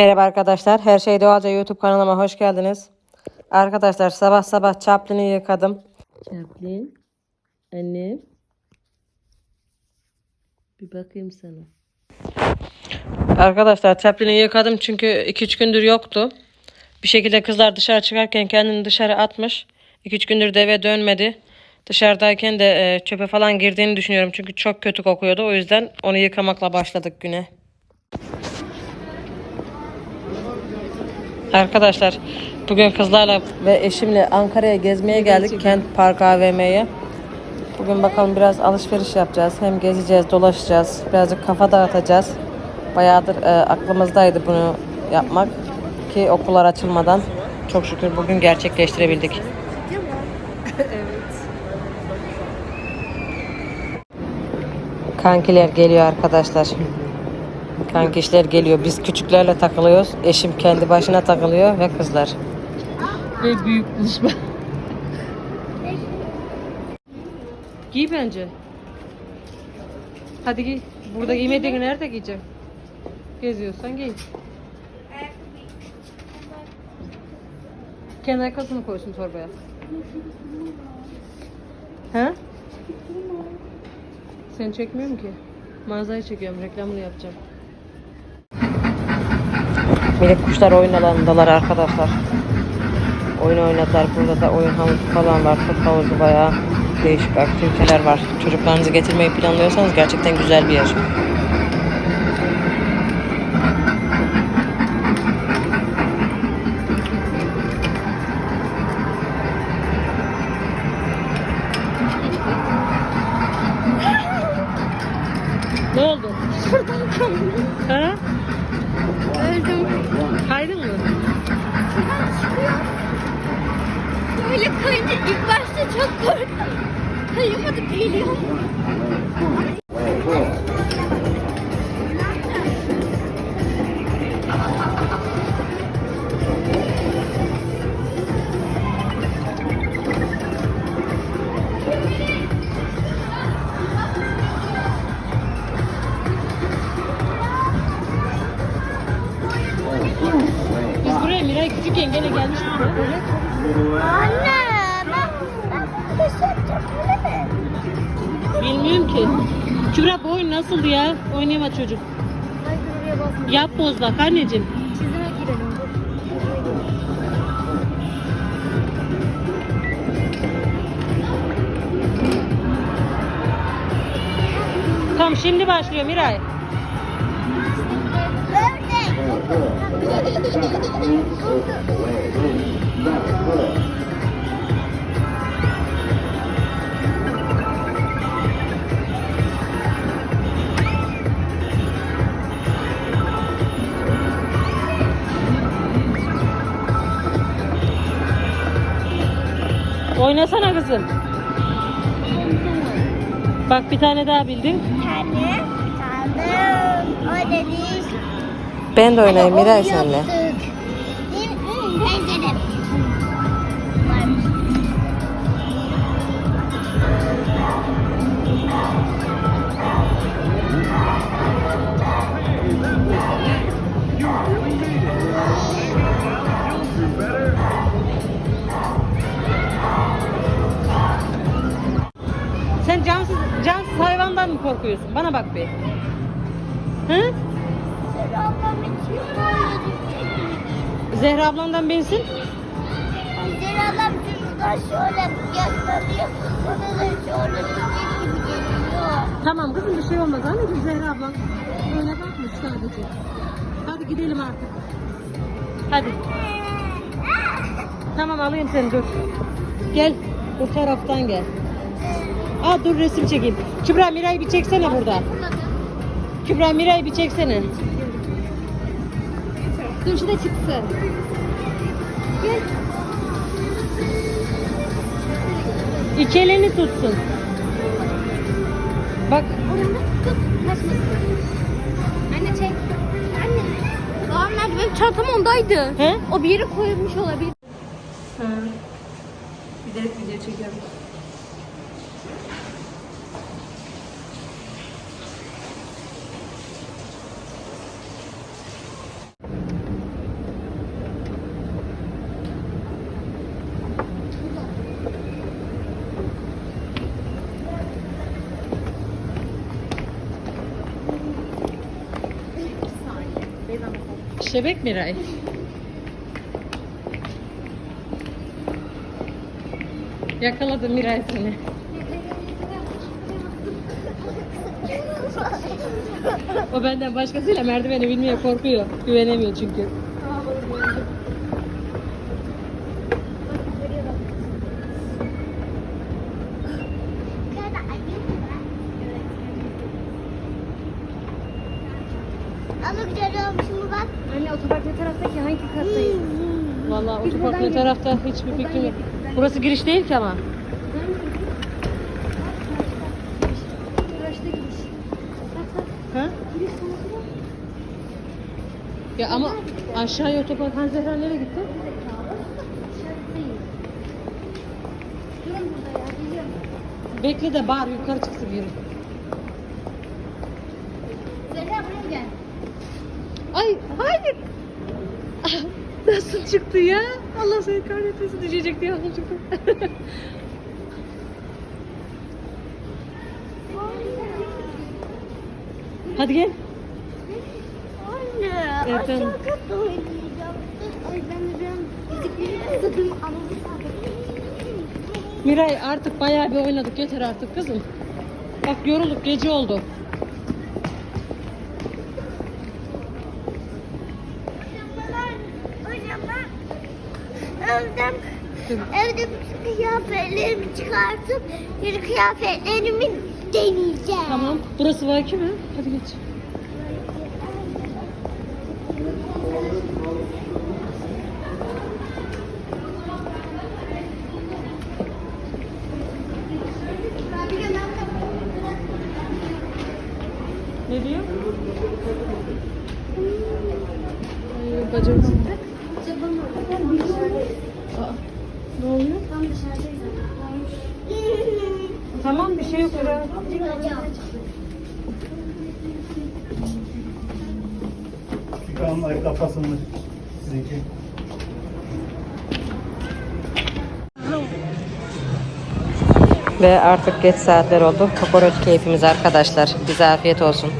Merhaba arkadaşlar. Her şey doğalca YouTube kanalıma hoş geldiniz. Arkadaşlar sabah sabah Chaplin'i yıkadım. Chaplin. Annem. Bir bakayım sana. Arkadaşlar Chaplin'i yıkadım çünkü 2-3 gündür yoktu. Bir şekilde kızlar dışarı çıkarken kendini dışarı atmış. 2-3 gündür de eve dönmedi. Dışarıdayken de e, çöpe falan girdiğini düşünüyorum. Çünkü çok kötü kokuyordu. O yüzden onu yıkamakla başladık güne. Arkadaşlar bugün kızlarla ve eşimle Ankara'ya gezmeye geldik. Kent Park AVM'ye. Bugün bakalım biraz alışveriş yapacağız. Hem gezeceğiz, dolaşacağız. Birazcık kafa dağıtacağız. Bayağıdır e, aklımızdaydı bunu yapmak. Ki okullar açılmadan çok şükür bugün gerçekleştirebildik. Kankiler geliyor arkadaşlar. Kankişler geliyor. Biz küçüklerle takılıyoruz. Eşim kendi başına takılıyor ve kızlar. Ve büyük buluşma. Giy bence. Hadi giy. Burada giymediğini nerede giyeceğim? Geziyorsan giy. Kendi ayakkabısını koysun torbaya. He? Seni çekmiyorum ki. Mağazayı çekiyorum. Reklamını yapacağım. Minik kuşlar oyun alanındalar arkadaşlar. Oyun oynadılar. Burada da oyun havuzu falan var. Top havuzu bayağı değişik aktiviteler var. Çocuklarınızı getirmeyi planlıyorsanız gerçekten güzel bir yer. Ne oldu? Ha? Öldüm. Kaydın mı? Böyle kayınca ilk başta çok korktum. Kayamadık geliyor. Buraya Miray küçükken gene gelmiştik. Anne ben, ben böyle şey öyle mi? Bilmiyorum ki. Kübra bu oyun nasıldı ya? Oynayamaz çocuk. Haydi buraya basma. Yap boz bak anneciğim. Çizime girelim. Tamam şimdi başlıyor Miray. Oynasana kızım. Bak bir tane daha bildin. Tane, tane, o dedi. Ben de oynayayım Miray Onu seninle. yaptık. Hı, hı, Pencere. Sen cansız, cansız hayvandan mı korkuyorsun? Bana bak bir. Hı? Ablam için böyle düşecek. Zehra ablandan bensin. Pencere adam şuradan şöyle gösteriyor. Bana da şöyle düşecek gibi geliyor. Tamam kızım bir şey olmaz anneciğim Zehra ablan. Öyle bakmış sadece. Hadi gidelim artık. Hadi. Tamam alayım seni dur. Gel. Bu taraftan gel. Aa dur resim çekeyim. Kübra Miray'ı bir çeksene burada. Kübra Miray'ı bir çeksene. Dur şurada çıksın. İki elini tutsun. Bak Anne çek. Anne. Nerede? Benim çantam ondaydı. He? O bir yere koymuş olabilir. Giderek video çekiyorum. Şebek Miray. Yakaladım Miray seni. O benden başkasıyla merdiveni bilmiyor, korkuyor. Güvenemiyor çünkü. Ama güzel olmuş mu bak. Anne otopark ne taraftaki hangi kattayız? Vallahi otopark ne tarafta hiçbir fikrim yok. Burası giriş değil ki ama. Uğraşta gidiş. Ha? Ya ama aşağıya otopark Hangi Zehra nereye gitti? Durun burada ya geliyorum. Bekle de bağır yukarı çıksın yürü. Zehra buraya gel. Ay hayır. Ah, Nasıl çıktı ya? Allah seni kahretmesin düşecek diye nasıl çıktı. Hadi gel. Anne Evet, aşağı katta oynayacağım. Ay ben de ben kısadım. Miray artık bayağı bir oynadık yeter artık kızım. Bak yorulduk gece oldu. Evden evde kıyafetlerimi çıkartıp yeni kıyafetlerimi deneyeceğim. Tamam. Burası vaki mi? Hadi geç. Ne diyor? Ay, bacım. Aa, ne oluyor? Tam dışarıdayız. Tamam bir şey yok. Ura. Çıkan ay kafasını sizinki. Ve artık geç saatler oldu. Kokoreç keyfimiz arkadaşlar. Bize afiyet olsun.